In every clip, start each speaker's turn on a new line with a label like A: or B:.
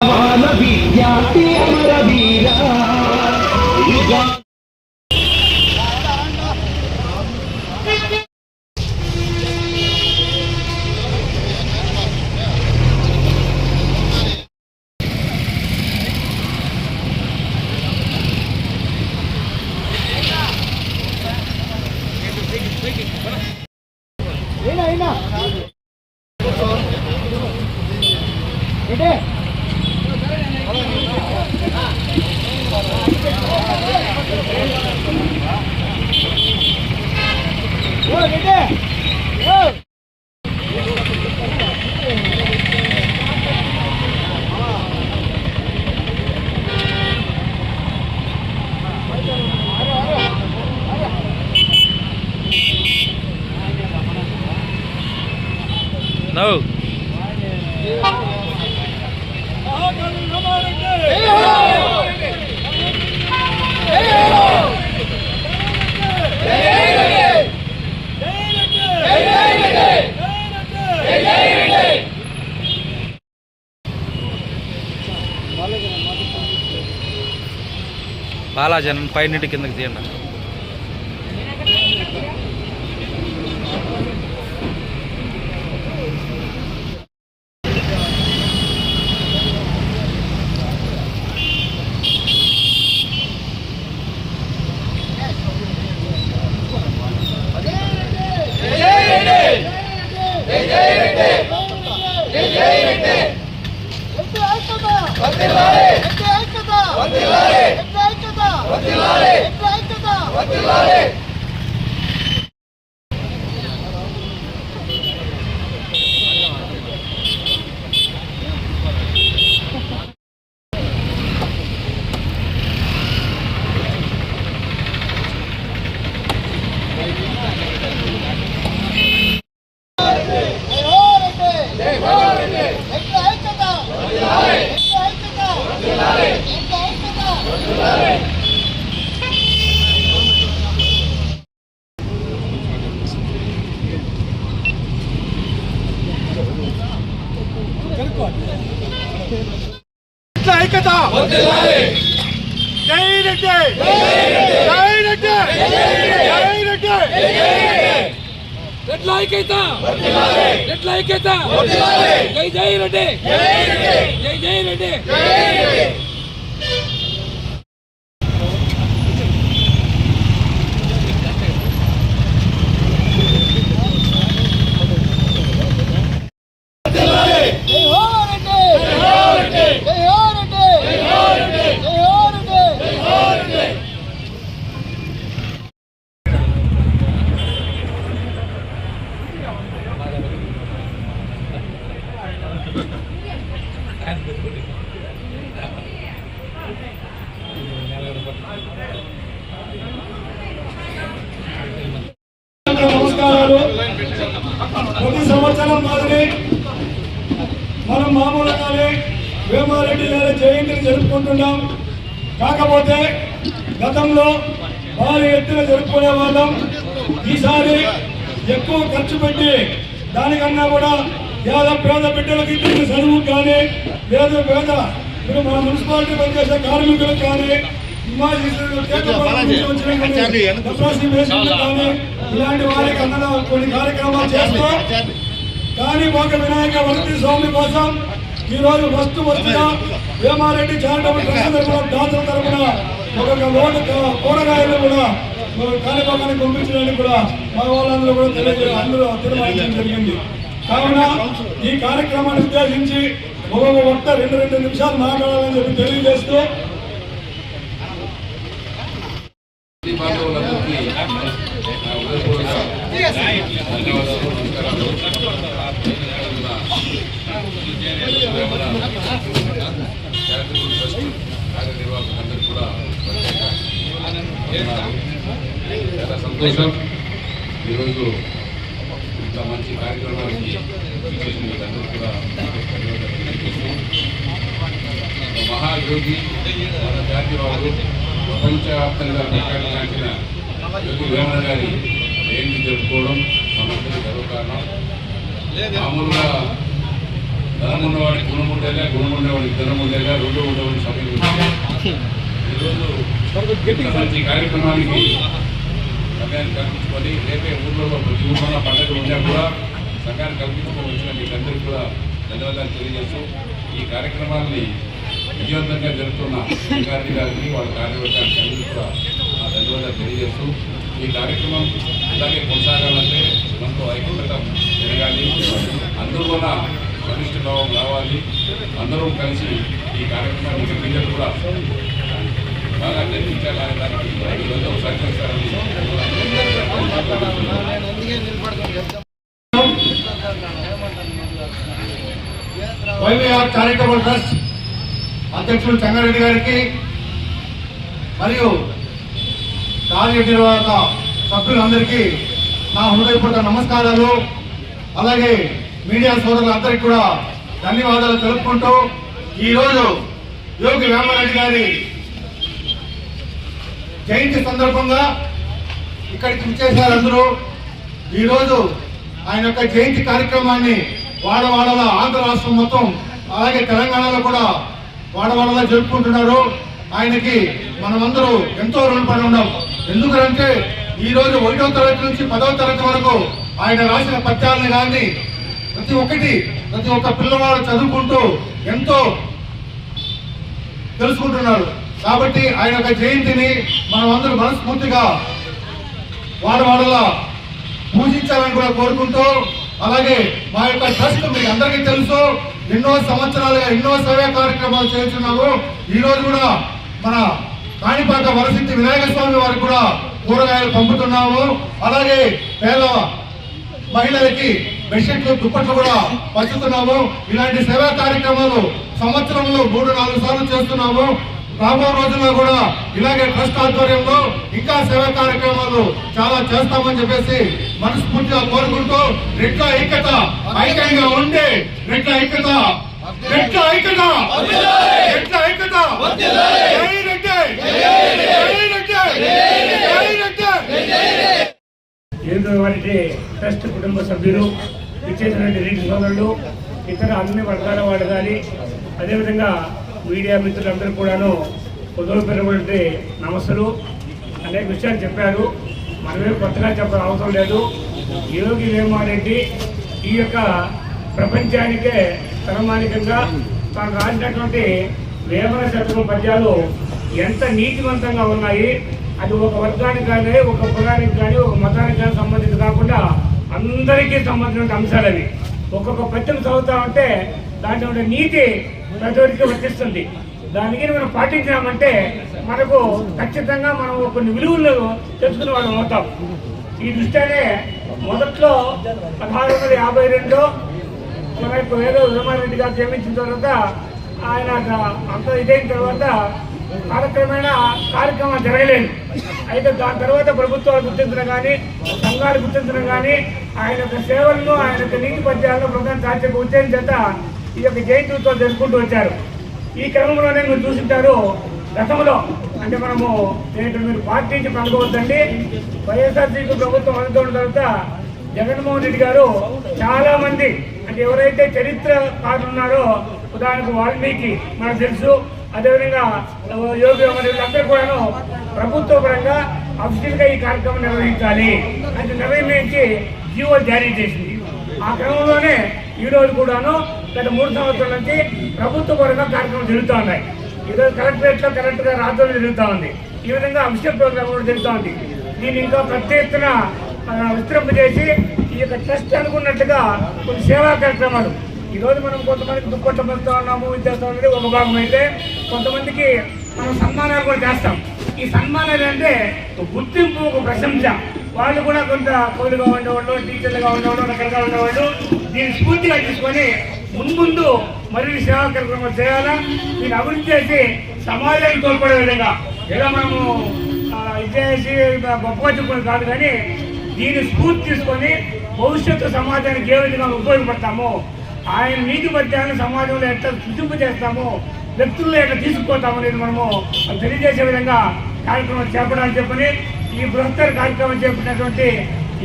A: महानवी జనం పైనుంటి కిందకి తీయండి.
B: ఐక్యత!
C: ఎట్లా ఐక్యత? జై జై రెడ్డి! జై జై రెడ్డి
B: నమస్కారాలు ప్రతి సంవత్సరం మాదిరి మనం మామూలుగానే వేమారెడ్డి గారి జయంతిని జరుపుకుంటున్నాం కాకపోతే గతంలో భారీ ఎత్తున జరుపుకునే వాళ్ళం ఈసారి ఎక్కువ ఖర్చు పెట్టి దానికన్నా కూడా పేద పేద బిడ్డలకి ఇచ్చిన చదువు కానీ లేదు పేద ఇప్పుడు మన మున్సిపాలిటీ పనిచేసే కార్మికులకు కానీ ఇలాంటి వారికి అన్న కొన్ని కార్యక్రమాలు చేస్తూ. కానీ ఒక వినాయక వసతి స్వామి కోసం ఈ రోజు వస్తు వస్తుగా వేమారెడ్డి చారిటబుల్ ట్రస్ట్ తరఫున దాతల తరఫున ఒక లోటు కూరగాయలు కూడా కార్యక్రమాన్ని పంపించడానికి కూడా మా వాళ్ళందరూ కూడా తెలియజే అందరూ తీర్మానించడం జరిగింది. కావున ఈ కార్యక్రమాన్ని ఉద్దేశించి ఒక్కొక్క వక్త రెండు రెండు నిమిషాలు మాట్లాడాలని చెప్పి తెలియజేస్తూ
D: బాంధవులందరికీ కూడా ప్రత్యేక సంతోషం ఈరోజు ఇంత మంచి కార్యక్రమానికి చేసిన కూడా మహాయోగి మన జాతీయవాడు ప్రపంచవ్యాప్తంగా ప్రఖ్యాతిగాంచిన యోగి వేమన గారి జయంతి జరుపుకోవడం మనందరి గర్వకారణం. మామూలుగా ధనం ఉన్నవాడి గుణం ఉండేలా గుణం ఉండేవాడి ధనం ఉండేలా రెండు ఉండేవాడి సమయం ఈరోజు మంచి కార్యక్రమానికి సమయాన్ని కల్పించుకొని రేపే ఊళ్ళో ప్రతి పండుగ ఉన్నా కూడా సమయాన్ని కల్పించుకొని వచ్చిన మీకందరికీ కూడా ధన్యవాదాలు తెలియజేస్తూ ఈ కార్యక్రమాన్ని విజయవంతంగా జరుపుతున్న శ్రీకాంతి గారికి వాళ్ళ కార్యవర్గానికి అందరికీ కూడా ధన్యవాదాలు తెలియజేస్తూ ఈ కార్యక్రమం ఇలాగే కొనసాగాలంటే మనతో ఐక్యత పెరగాలి. అందరూ కూడా కనిష్ట భావం రావాలి. అందరూ కలిసి ఈ కార్యక్రమాన్ని పిల్లలు కూడా బాగా జరిపించాలనే ఈరోజు సహకరిస్తారని
E: వైవిఆర్ చారిటబుల్ ట్రస్ట్ అధ్యక్షులు చంగారెడ్డి గారికి మరియు కార్యనిర్వాహక సభ్యులందరికీ నా హృదయపూర్వక నమస్కారాలు. అలాగే మీడియా సోదరులందరికీ కూడా ధన్యవాదాలు తెలుపుకుంటూ ఈరోజు యోగి వేమారెడ్డి గారి జయంతి సందర్భంగా ఇక్కడికి విచ్చేశారు అందరూ ఈరోజు ఆయన యొక్క జయంతి కార్యక్రమాన్ని వాడవాడల ఆంధ్ర రాష్ట్రం మొత్తం అలాగే తెలంగాణలో కూడా వాడవాడలా జరుపుకుంటున్నారు. ఆయనకి మనమందరూ ఎంతో రుణపడి ఉన్నాం. ఎందుకంటే ఈరోజు ఒకటో తరగతి నుంచి పదవ తరగతి వరకు ఆయన రాసిన పద్యాలను కానీ ప్రతి ఒక్కటి ప్రతి ఒక్క పిల్లవాడు చదువుకుంటూ ఎంతో తెలుసుకుంటున్నారు. కాబట్టి ఆయన యొక్క జయంతిని మనం అందరూ మనస్ఫూర్తిగా వాడవాడలా పూజించాలని కూడా కోరుకుంటూ అలాగే మా యొక్క ట్రస్ట్ మీకు అందరికీ తెలుసు ఎన్నో సంవత్సరాలుగా ఎన్నో సేవా కార్యక్రమాలు చేస్తున్నాము. ఈ రోజు కూడా మన కాణిపాక వరసిద్ధి వినాయక స్వామి వారికి కూడా కూరగాయలు పంపుతున్నాము. అలాగే పేద మహిళలకి బెడ్షీట్లు దుప్పట్లు కూడా పంచుతున్నాము. ఇలాంటి సేవా కార్యక్రమాలు సంవత్సరంలో మూడు నాలుగు సార్లు చేస్తున్నాము. రాబో రోజుల్లో కూడా ఇలాగే ట్రస్ట్ ఆధ్వర్యంలో ఇంకా సేవా కార్యక్రమాలు చాలా చేస్తామని చెప్పేసి మనస్ఫూర్తిగా కోరుకుంటూ రెట్ల ఐక్యత ఐక్యంగా ఉండి రెట్ల ఐక్యత. రెట్ల ఐక్యత. రెట్ల ఐక్యత. జై
F: ఏదో ట్రస్ట్ కుటుంబ సభ్యులు ఇచ్చేసినటువంటి రీతి సోదరులు ఇతర అన్ని వర్గాల వాడు కానీ అదేవిధంగా మీడియా మిత్రులందరూ కూడాను ఉదయపడినటువంటి నమస్సులు. అనేక విషయాలు చెప్పారు. మనమే కొత్తగా చెప్పడం అవసరం లేదు. యోగి వేమారెడ్డి ఈ యొక్క ప్రపంచానికే తలమానికంగా తాను రాసినటువంటి వేమన శతకం పద్యాలు ఎంత నీతివంతంగా ఉన్నాయి. అది ఒక వర్గానికి కానీ ఒక కులానికి కానీ ఒక మతానికి కానీ సంబంధించి కాకుండా అందరికీ సంబంధించిన అంశాలు అవి. ఒక్కొక్క పద్యం చదువుతా ఉంటే దాంట్లో ఉండే నీతి ప్రజోడికి వర్తిస్తుంది. దానికి మనం పాటించామంటే మనకు ఖచ్చితంగా మనం కొన్ని విలువలు తెలుసుకునే వాళ్ళు అవుతాం. ఈ దృష్ట్యానే మొదట్లో పదహారు వందల యాభై రెండులో ఏదో యొక్క ఉదమారెడ్డి గారు జన్మించిన తర్వాత ఆయన అంత ఇదైన తర్వాత కాలక్రమేణా కార్యక్రమం జరగలేదు. అయితే దాని తర్వాత ప్రభుత్వాలు గుర్తించడం కానీ సంఘాలు గుర్తించడం కానీ ఆయన యొక్క సేవలను ఆయన యొక్క నీతి పద్యాలను ప్రధాన సాధ్య ఉద్యోగం చేత ఈ యొక్క జయంతి ఉత్సవాలు జరుపుకుంటూ వచ్చారు. ఈ క్రమంలోనే మీరు చూసుకుంటారు గతంలో అంటే మనము ఏంటంటే మీరు పార్టీ నుంచి పనుకోవద్దండి వైఎస్ఆర్సీపీ ప్రభుత్వం అందుతున్న తర్వాత జగన్మోహన్ రెడ్డి గారు చాలా మంది అంటే ఎవరైతే చరిత్రకారులు ఉన్నారో ఉదాహరణకు వాల్మీకి మనకు తెలుసు. అదేవిధంగా యోగి వీళ్ళందరూ కూడాను ప్రభుత్వ పరంగా అఫీషియల్గా ఈ కార్యక్రమం నిర్వహించాలి అంటే నిర్వహించి జీవో జారీ చేసింది. ఆ క్రమంలోనే ఈరోజు కూడాను గత మూడు సంవత్సరాల నుంచి ప్రభుత్వ పరంగా కార్యక్రమం జరుగుతూ ఉన్నాయి. ఈరోజు కలెక్టరేట్లో కరెక్ట్గా కరెక్ట్గా రాత్రులు జరుగుతూ ఉంది. ఈ విధంగా అఫీషియల్ ప్రోగ్రామ్ కూడా జరుగుతూ ఉంది. దీన్ని ఇంకా పెద్ద ఎత్తున చేసి విస్తరింపజేసి ఈ యొక్క ట్రస్ట్ అనుకున్నట్టుగా కొన్ని సేవా కార్యక్రమాలు. ఈరోజు మనం కొంతమందికి దుప్పట్లు పెడతా ఉన్నాము ఇది ఉన్నది ఒక భాగం అయితే కొంతమందికి మనం సన్మానాలు కూడా చేస్తాం. ఈ సన్మానాలు అంటే ఒక గుర్తింపు ఒక ప్రశంస. వాళ్ళు కూడా కొంత కోలుగా ఉండేవాళ్ళు టీచర్లుగా ఉండేవాళ్ళు రకరకాలు ఉండేవాళ్ళు దీన్ని స్ఫూర్తిగా తీసుకొని మున్ముందు మరిన్ని సేవా కార్యక్రమాలు చేయాలా? దీన్ని అభివృద్ధి చేసి సమాజానికి తోడ్పడే విధంగా. ఏదో మనము ఇచ్చేసి ఇది గొప్పగా చెప్పుకుని కాదు కానీ దీన్ని స్ఫూర్తి తీసుకొని భవిష్యత్తు సమాజానికి ఏ విధంగా ఉపయోగపడతామో ఆయన నీతి పద్యాలను సమాజంలో ఎట్లా సృష్టింపు చేస్తామో వ్యక్తుల్లో ఎట్లా తీసుకుపోతాము అనేది మనము అది తెలియజేసే విధంగా కార్యక్రమం చేపడాలని చెప్పని ఈ బృహత్తర కార్యక్రమం చేపట్టినటువంటి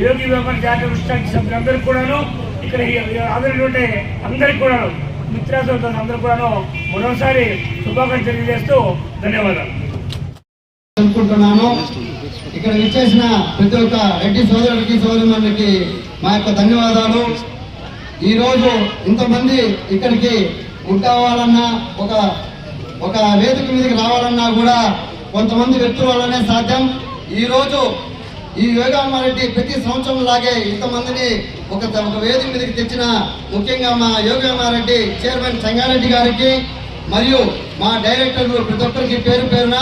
F: యోగి వేమన జాతీయ సభ్యులందరికీ కూడాను ఇక్కడ ఆదరించుంటే అందరికి కూడా మిత్రాసులతో అందరూ కూడాను మరోసారి శుభాకాంక్షలు తెలియజేస్తూ ధన్యవాదాలు.
G: అనుకుంటున్నాను. ఇక్కడ విచ్చేసిన ప్రతి ఒక్క రెడ్డి సోదరుడికి సోదరులకి మా యొక్క ధన్యవాదాలు. ఈరోజు ఇంతమంది ఇక్కడికి ఉంటావాలన్నా ఒక ఒక వేదిక మీదకి రావాలన్నా కూడా కొంతమంది వ్యక్తుల వల్లనే సాధ్యం. ఈరోజు ఈ యోగామారెడ్డి ప్రతి సంవత్సరం లాగే ఇంతమందిని ఒక ఒక వేదిక మీదకి తెచ్చిన ముఖ్యంగా మా యోగమారెడ్డి చైర్మన్ సంగారెడ్డి గారికి మరియు మా డైరెక్టర్లు ప్రతి ఒక్కరికి పేరు పేరున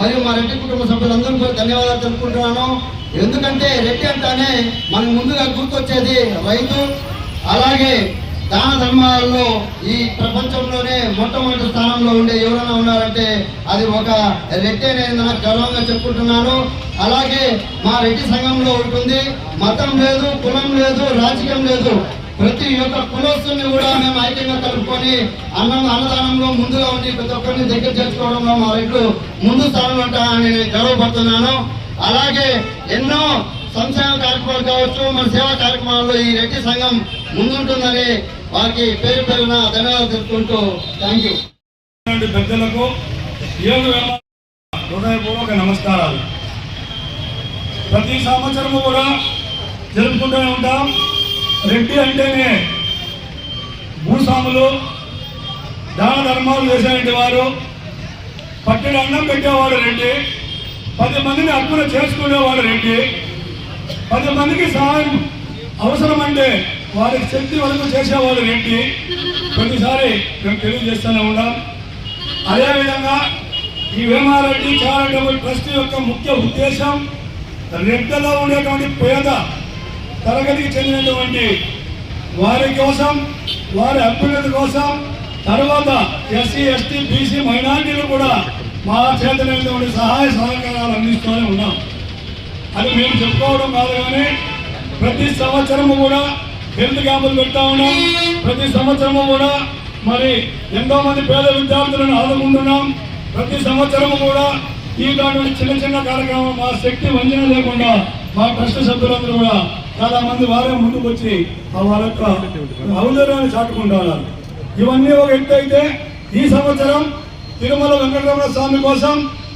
G: మరియు మా రెడ్డి కుటుంబ సభ్యులందరూ కూడా ధన్యవాదాలు తెలుపుకుంటున్నాను. ఎందుకంటే రెడ్డి అంటానే మనకు ముందుగా గుర్తొచ్చేది రైతు అలాగే దాన ధర్మాలలో ఈ ప్రపంచంలోనే మొట్టమొదటి స్థానంలో ఉండే ఎవరైనా ఉన్నారంటే అది ఒక రెడ్డి అనేది నాకు గర్వంగా చెప్పుకుంటున్నాను. అలాగే మా రెడ్డి సంఘంలో ఉంటుంది. మతం లేదు కులం లేదు రాజకీయం లేదు. ప్రతి ఒక్క కులస్తుని కూడా మేము ఐక్యంగా కలుపుకొని అన్నం అన్నదానంలో ముందుగా ఉండి ప్రతి ఒక్కరిని దగ్గర చేసుకోవడంలో మా రెడ్లు ముందు స్థానంలో ఉంటానని నేను గర్వపడుతున్నాను. అలాగే ఎన్నో సంక్షేమ కార్యక్రమాలు కావచ్చు మన సేవా కార్యక్రమాల్లో ఈ రెడ్డి సంఘం ముందుంటుందని వారికి పేరు పేరున ధన్యవాదాలు తెలుపుకుంటూ థ్యాంక్ యూ
B: పెద్దలకు యోగ హృదయపూర్వక నమస్కారాలు. ప్రతి సంవత్సరము కూడా జరుపుకుంటూనే ఉంటాం. రెడ్డి అంటేనే భూస్వాములు దాన ధర్మాలు చేసేటువంటి వారు. పట్టెడు అన్నం పెట్టేవాడు రెడ్డి పది మందిని అర్పణ చేసుకునేవాడు రెడ్డి. పది మందికి సహాయం అవసరం అంటే వారికి శక్తి వరకు చేసేవాళ్ళు ఏంటి? ప్రతిసారి మేము తెలియజేస్తూనే ఉన్నాం అదేవిధంగా ఈ వేమారెడ్డి చారిటబుల్ ట్రస్ట్ యొక్క ముఖ్య ఉద్దేశం రెడ్డలో ఉండేటువంటి పేద తరగతికి చెందినటువంటి వారి కోసం వారి అభ్యున్నతి కోసం తర్వాత ఎస్సీ ఎస్టీ బీసీ మైనార్టీలు కూడా మా చేతనైనటువంటి సహాయ సహకారాలు అందిస్తూనే ఉన్నాం. అది మేము చెప్పుకోవడం కాదు కానీ ప్రతి సంవత్సరము కూడా హెల్త్ క్యాంపులు పెడతా ఉన్నాం. ప్రతి సంవత్సరము కూడా మరి ఎంతో మంది పేద విద్యార్థులను ఆదుకుంటున్నాం. ప్రతి సంవత్సరము కూడా ఇలాంటి చిన్న చిన్న కార్యక్రమం మా శక్తి వంచన లేకుండా మా ట్రస్ట్ సభ్యులందరూ కూడా చాలా మంది వారే ముందుకు వచ్చి వాళ్ళ యొక్క ఔదార్యాన్ని చాటుకుంటున్నారు ఇవన్నీ ఒక ఎత్తు అయితే ఈ సంవత్సరం తిరుమల వెంకటరమణ స్వామి కోసం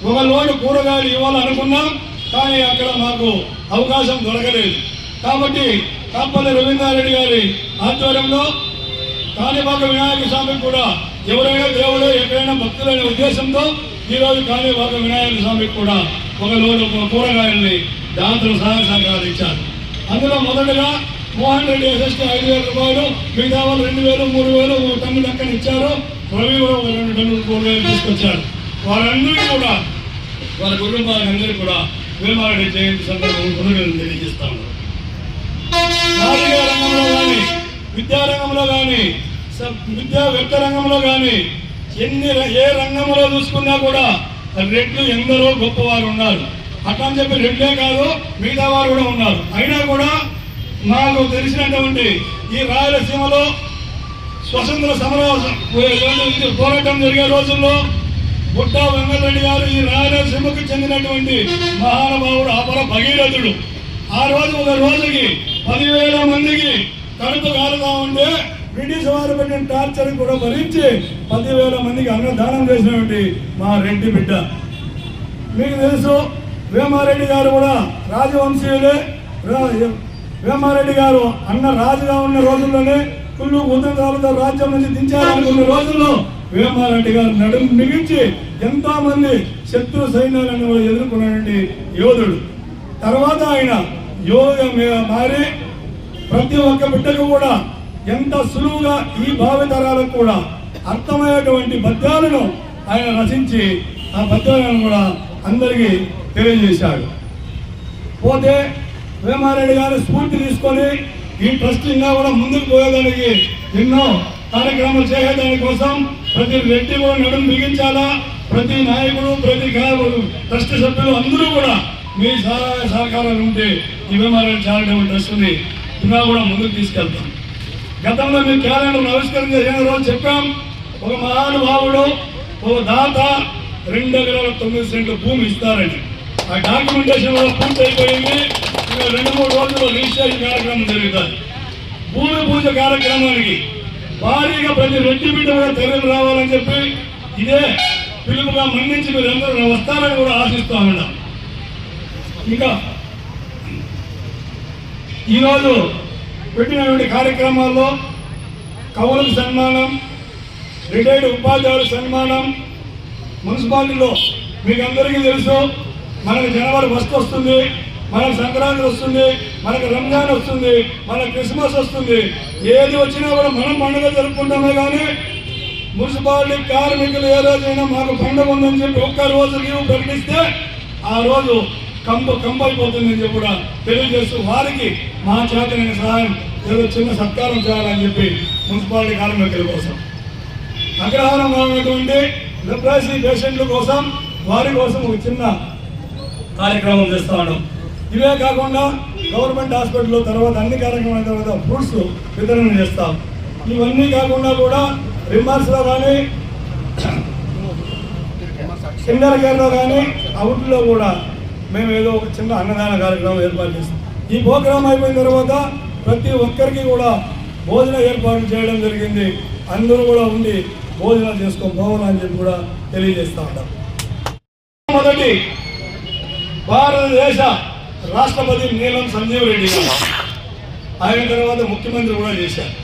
B: ఒక లోటు కూరగాయలు ఇవ్వాలనుకున్నాం. కానీ అక్కడ మాకు అవకాశం దొరకలేదు. కాబట్టి కాపల్లి రవీంద్రారెడ్డి గారి ఆధ్వర్యంలో కాణిపాక వినాయక స్వామి కూడా ఎవరైనా దేవుడు ఎక్కడైనా భక్తులనే ఉద్దేశంతో ఈ రోజు కాణిపాక వినాయక స్వామికి కూడా ఒక లోటు కూరగాయల్ని దాంతో సహాయ సహకారాలు ఇచ్చారు. అందులో మొదటగా మోహన్ రెడ్డి ఎస్ఎస్టీ ఐదు వేల రూపాయలు మిగతా వాళ్ళు రెండు వేలు మూడు వేలు ఒక టన్ను లెక్కన ఇచ్చారు. రవి కూడా ఒక రెండు టన్నులు మూడు వేలు తీసుకొచ్చారు. వారందరికీ కూడా వారి కుటుంబాలకు అందరికీ కూడా వేమారెడ్డి జయంతి సందర్భంగా కృతజ్ఞతలు తెలియజేస్తా ఉన్నారు రాజకీయ రంగంలో కానీ విద్యారంగంలో కానీ విద్యా వ్యక్త రంగంలో కానీ ఎన్ని ర- ఏ రంగంలో చూసుకున్నా కూడా రెడ్లు ఎందరో గొప్పవారు ఉన్నారు. అట్లా అని చెప్పి రెడ్లే కాదు మిగతా వారు కూడా ఉన్నారు. అయినా కూడా నాకు తెలిసినటువంటి ఈ రాయలసీమలో స్వతంత్ర సమర పోరాటం జరిగే రోజుల్లో బుట్టా వెంకటరెడ్డి గారు ఈ రాయలసీమకు చెందినటువంటి మహానుభావుడు అపర భగీరథుడు. ఆ రోజు ఒక రోజుకి పదివేల మందికి కడుపు కాలుగా ఉండే బ్రిటిష్ వారు పెట్టిన టార్చర్ కూడా భరించి పదివేల మందికి అన్నదానం చేసినటువంటి మా రెడ్డి బిడ్డ. మీకు తెలుసు వేమారెడ్డి గారు కూడా రాజవంశీయులే. రా- వేమారెడ్డి గారు అన్న రాజుగా ఉన్న రోజుల్లోనే కుళ్ళు ఉద్యోగాలతో రాజ్యం నుంచి దించాలనుకున్న రోజుల్లో వేమారెడ్డి గారు నడుము మిగించి ఎంతో మంది శత్రు సైన్యాలను కూడా ఎదుర్కొన్నటువంటి యోధుడు. తర్వాత ఆయన యోగ మారి ప్రతి ఒక్క బిడ్డకు కూడా ఎంత సులువుగా ఈ భావితరాలకు కూడా అర్థమయ్యేటువంటి పద్యాలను ఆయన రచించి ఆ పద్యాలను కూడా అందరికీ తెలియజేశాడు. పోతే వేమారెడ్డి గారు స్ఫూర్తి తీసుకొని ఈ ట్రస్ట్ ఇంకా కూడా ముందుకు పోయేదానికి ఎన్నో కార్యక్రమాలు చేయడానికి కోసం ప్రతి వ్యక్తి కూడా నడుము బిగించాలా? ప్రతి నాయకుడు ప్రతి ట్రస్ట్ సభ్యులు అందరూ కూడా మీ సహాయ సహకారాలు ఉంటే ఈ వేమారెడ్డి చారిటబుల్ ట్రస్ట్ని ఇంకా కూడా ముందుకు తీసుకెళ్తాం. గతంలో మీ క్యాలెండర్ ఆవిష్కరణ చేసిన చెప్పాం. ఒక మహానుభావుడు ఒక దాత రెండు ఎకరాల తొమ్మిది సెంట్ల భూమి ఇస్తారని. ఆ డాక్యుమెంటేషన్ కూడా పూర్తి అయిపోయింది ఇంకా రెండు మూడు రోజుల్లో రిజిస్ట్రేషన్ కార్యక్రమం జరుగుతుంది భూమి పూజ కార్యక్రమానికి భారీగా ప్రతి రెడ్డి బిడ్డ కూడా తెరలు రావాలని చెప్పి ఇదే పిలుపుగా మన్నించి మీరు అందరూ వస్తారని కూడా ఆశిస్తా ఉన్నాం. ఇంకా ఈరోజు పెట్టినటువంటి కార్యక్రమాల్లో కవులకు సన్మానం రిటైర్డ్ ఉపాధ్యాయుల సన్మానం మున్సిపాలిటీలో మీకు అందరికీ తెలుసు మనకు జనవరి ఫస్ట్ వస్తుంది మనకు సంక్రాంతి వస్తుంది మనకు రంజాన్ వస్తుంది మనకు క్రిస్మస్ వస్తుంది. ఏది వచ్చినా కూడా మనం పండుగ జరుపుకుంటామే కానీ మున్సిపాలిటీ కార్మికులు ఏ రోజైనా మాకు పండుగ ఉందని చెప్పి ఒక్క రోజు లీవ్ ప్రకటిస్తే ఆ రోజు కంబ కంబైపోతుందని చెప్పి కూడా తెలియజేస్తూ వారికి మా చేతనైన సహాయం ఏదో చిన్న సత్కారం చేయాలని చెప్పి మున్సిపాలిటీ కార్మికుల కోసం. అగ్రహారంలో ఉన్నటువంటి లెప్రాసీ పేషెంట్ల కోసం వారి కోసం ఒక చిన్న కార్యక్రమం చేస్తాను ఇవే కాకుండా గవర్నమెంట్ హాస్పిటల్లో తర్వాత అన్ని కార్యక్రమాల తర్వాత ఫ్రూట్స్ వితరణ చేస్తాం. ఇవన్నీ కాకుండా కూడా రిమార్స్లో కానీ కిండర్ కేర్లో కానీ అవుట్లో కూడా మేము ఏదో ఒక చిన్న అన్నదాన కార్యక్రమం ఏర్పాటు చేస్తాం. ఈ ప్రోగ్రాం అయిపోయిన తర్వాత ప్రతి ఒక్కరికి కూడా భోజన ఏర్పాటు చేయడం జరిగింది. అందరూ కూడా ఉండి భోజనం చేసుకొని పోవాలని చెప్పి కూడా తెలియజేస్తా ఉంటాం. మొదటి భారతదేశ రాష్ట్రపతి నీలం సంజీవ్ రెడ్డి గారు. ఆయన తర్వాత ముఖ్యమంత్రి కూడా చేశారు.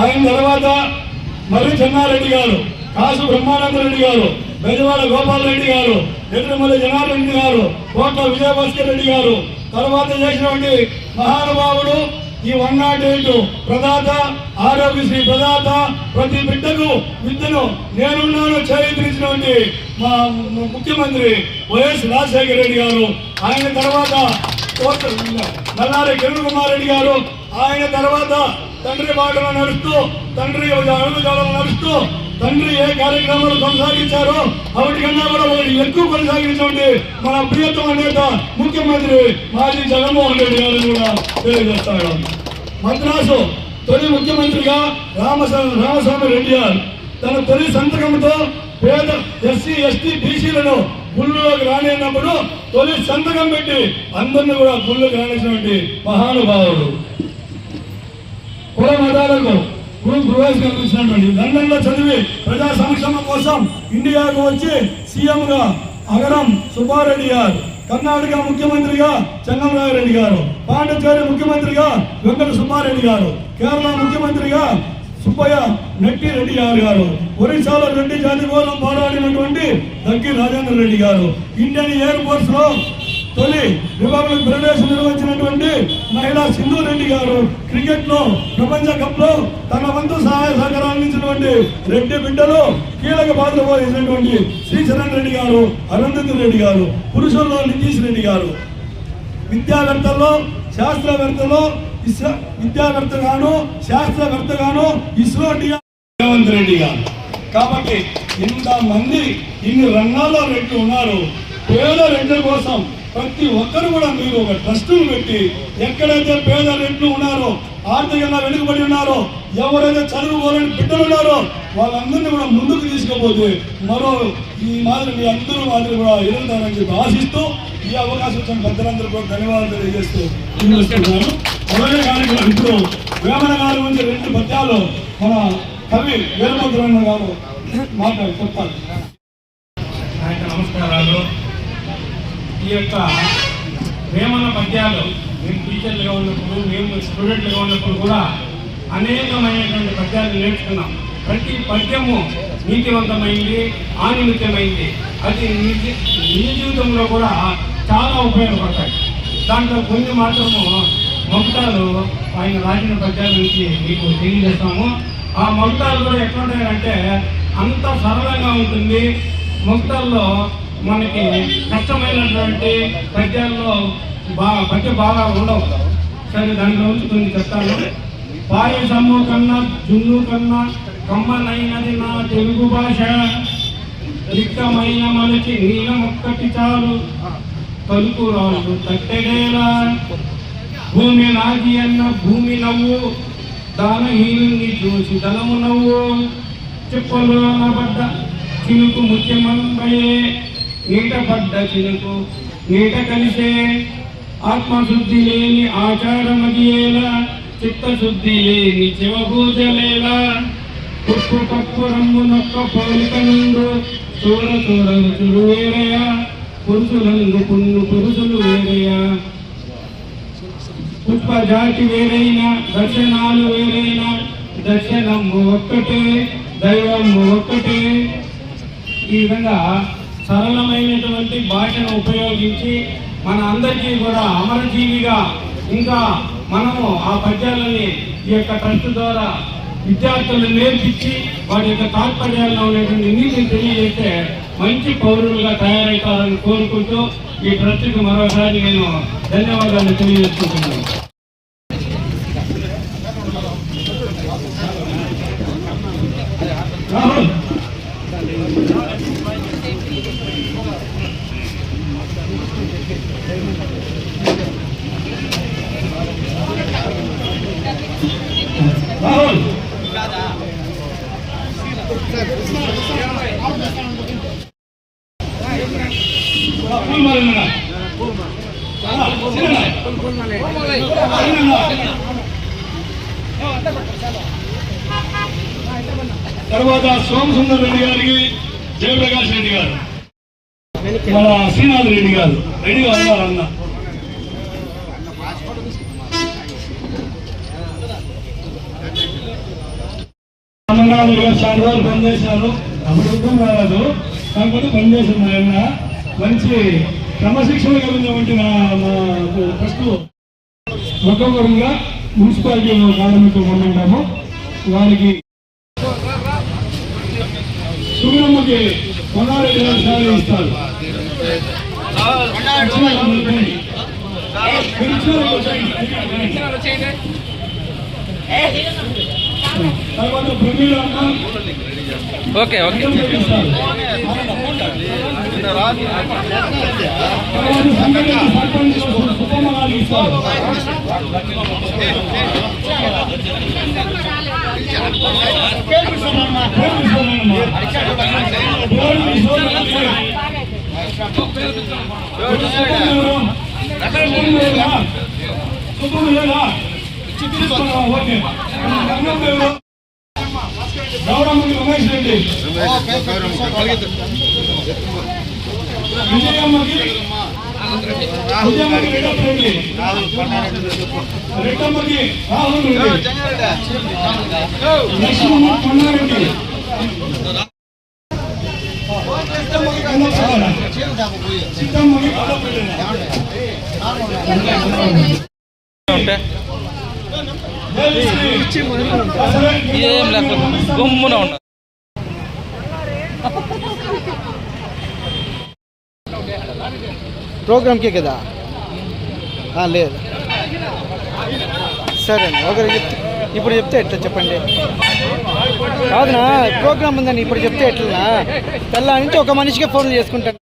B: ఆయన తర్వాత మర్రి చెన్నారెడ్డి గారు కాసు బ్రహ్మానంద రెడ్డి గారు బెజవాడ గోపాల్ రెడ్డి గారు ఎదురుమల్లి జనార్దన్ రెడ్డి గారు కోట్ల విజయభాస్కర్ రెడ్డి గారు. తర్వాత చేసినటువంటి మహానుభావుడు ఈ వన్ నాట్ ఎయిట్ ప్రదాత ఆరోగ్యశ్రీ ప్రదాత ప్రతి బిడ్డకు విద్యను నేనున్నాను చేయించినటువంటి మా ముఖ్యమంత్రి వైఎస్ రాజశేఖర రెడ్డి గారు. ఆయన తర్వాత నల్లారి కిరణ్ కుమార్ రెడ్డి గారు. ఆయన తర్వాత తండ్రి మాటలు నడుస్తూ తండ్రి అడుగుజాడలో నడుస్తూ తండ్రి ఏ కార్యక్రమాలు కొనసాగించారో వాటికన్నా కూడా ఒకటి ఎక్కువ కొనసాగించండి. మన ప్రియతమ నేత ముఖ్యమంత్రి మాజీ జగన్మోహన్ రెడ్డి గారిని కూడా తెలియజేస్తాడు మద్రాసు తొలి ముఖ్యమంత్రిగా రామస్వామి రామస్వామి రెడ్డి గారు. తన తొలి సంతకంతో పేద ఎస్సీ ఎస్టీ బీసీలను గుళ్ళలోకి రానినప్పుడు తొలి సంతకం పెట్టి అందరిని కూడా గుళ్ళకి రానిచ్చినటువంటి మహానుభావుడు. కుల మతాలకు గురు ప్రవేశం కల్పించినటువంటి లండన్లో చదివి ప్రజా సంక్షేమం కోసం ఇండియాకు వచ్చి సీఎం గా అగరం సుబ్బారెడ్డి గారు కర్ణాటక ముఖ్యమంత్రిగా చంద్రబాబు గారు పాండిచేరి ముఖ్యమంత్రిగా వెంకట సుబ్బారెడ్డి గారు కేరళ ముఖ్యమంత్రిగా సుబ్బయ్య నెట్టి రెడ్డి గారు గారు ఒరిస్సాలో రెడ్డి జాతి కోసం పోరాడినటువంటి దగ్గి రాజేంద్ర రెడ్డి గారు ఇండియన్ ఎయిర్ ఫోర్స్లో తొలి రిపబ్లిక్ ప్రదేశం నిర్వహించినటువంటి మహిళా సింధు రెడ్డి గారు క్రికెట్లో ప్రపంచ కప్లో తన వంతు సహాయ సహకారం అందించినటువంటి రెడ్డి బిడ్డలు కీలక పాత్ర శ్రీ శ్రీచరణ్ రెడ్డి గారు అరుంధతి రెడ్డి గారు పురుషుల్లో నితీష్ రెడ్డి గారు. విద్యావేత్తల్లో శాస్త్రవేత్తలో ఇస్రో విద్యావేత్తగాను శాస్త్రవేత్తగాను ఇస్రో రేవంత్ రెడ్డి గారు. కాబట్టి ఇంతమంది ఇన్ని రంగాల్లో రెడ్లు ఉన్నారు. పేద రెడ్ల కోసం ప్రతి ఒక్కరు కూడా మీరు ఒక ట్రస్టును పెట్టి ఎక్కడైతే పేద రెడ్లు ఉన్నారో ఆర్థికంగా వెనుకబడి ఉన్నారో ఎవరైతే చదువుకోలేని బిడ్డలు ఉన్నారో వాళ్ళందరినీ కూడా ముందుకు తీసుకుపోతే మరో ఈ మాదిరి మీ అందరూ మాదిరి కూడా ఎదుగుతారని చెప్పి ఆశిస్తూ ఈ అవకాశం ఇచ్చిన పెద్దలందరూ కూడా ధన్యవాదాలు తెలియజేస్తూ అలాగే కార్యక్రమం ఇప్పుడు వేమన గారి గురించి రెండు పద్యాలు మన కవి వీరభద్రన్న గారు మాట్లాడి చెప్తారు
C: నమస్కారాలు. ఈ యొక్క వేమన పద్యాలు మేము టీచర్లుగా ఉన్నప్పుడు మేము స్టూడెంట్లుగా ఉన్నప్పుడు కూడా అనేకమైనటువంటి పద్యాలు నేర్చుకున్నాం. ప్రతి పద్యము నీతివంతమైంది ఆనిమిత్యమైంది అది నీ జీవితంలో కూడా చాలా ఉపయోగపడతాయి. దాంట్లో కొన్ని మాత్రము మమతాలు ఆయన రాసిన పద్యాల నుంచి మీకు తెలియజేస్తాము. ఆ మమతాలు కూడా ఎట్లుంటాయంటే అంత సరళంగా ఉంటుంది. ముక్తాల్లో మనకి కష్టమైనటువంటి పద్యాల్లో బాగా పద్య బాగా ఉండవు. సరే దాంట్లో నుంచి కొన్ని చెప్తాను. పాయసము కన్నా జున్ను కన్నా కమ్మనైనది నా తెలుగు భాష. రిక్తమైన మనకి నీలం ఒక్కటి చాలు. తలుపు రాళ్ళు తట్టెడేలా. భూమి నాది అన్న భూమి నవ్వు. దానహీనుని చూసి దళము నవ్వు. చెప్పలో పడ్డ చినుకు ముఖ్యమంబయే. నీట పడ్డ చినుకు నీట కలిసే ఆత్మశుద్ధి లేని ఆచారమదియేలా చిత్తశుద్ధి లేని శివభూజలేలా పుష్పు కప్పు రంగు నొక్క పోలిక నుండు చూడ చూడ రుచులు వేరయా పురుషులందు పున్ను పురుషులు వేరయా. పుష్ప జాతి వేరైన దర్శనాలు వేరైన దర్శనము ఒక్కటే దైవము ఒక్కటే. ఈ విధంగా సరళమైనటువంటి భాషను ఉపయోగించి మన అందరికీ కూడా అమరజీవిగా ఇంకా మనము ఆ పద్యాలని ఈ యొక్క ట్రస్ట్ ద్వారా విద్యార్థులను నేర్పించి వాటి యొక్క తాత్పర్యాల్లో ఉన్నటువంటి నీతిని తెలియజేస్తే మంచి పౌరులుగా తయారవుతారని కోరుకుంటూ ఈ ట్రస్ట్కి మరోసారి నేను ధన్యవాదాలు తెలియజేసుకుంటున్నాను. రాహుల్! రామచంద్ర రెడ్డి గారికి జయప్రకాష్ రెడ్డి గారు. మన శ్రీనాథ్ రెడ్డి గారు. రెడ్డి ఉన్నారు అన్న. అమర్నాథ్ గారు చాలా రోజులు పనిచేశారు అప్పుడు రాలేదు. కాకపోతే పనిచేసిన ఆయన మంచి క్రమశిక్షణ కలిగినటువంటి నా మా ట్రస్ట్ ఒక్కొక్కరుగా మున్సిపాలిటీ కార్మికులు ఉన్నాము వారికి సుగుణమ్మకి కొన్నారెడ్డి గారు సారీ ఇస్తారు. తర్వాత
H: ఓకే ఓకే.
B: తర్వాత సంఘటన సర్పంచ్ సుబ్బమ్మ గారికి ఇస్తారు పేరు తీసుకోనమ్మా. పేరు తీసుకోనమ్మా. సుబ్బమ్మ లేదా? సుబ్బమ్మ లేదా? తీసుకున్నావా? ఓకే. రంగం ఎవరు? గౌరమ్మకి రమేష్ రెడ్డి విజయమ్మకి విజయమ్మకి రెడ్డప్ప రెడ్డి రెడ్డమ్మకి రాహుల్ రెడ్డి లక్ష్మమ్మ కొండారెడ్డి
H: ఉంటే ఏం లేకపోతే గమ్మున ఉన్నా
I: ప్రోగ్రామ్కే కదా? ఆ, లేదు. సరే అండి ఒకరికి ఇప్పుడు చెప్తే ఎట్లా చెప్పండి? కాదునా ప్రోగ్రామ్ ఉందని ఇప్పుడు చెప్తే ఎట్లనా? తెల్లా నుంచి ఒక మనిషికే ఫోన్లు చేసుకుంటాను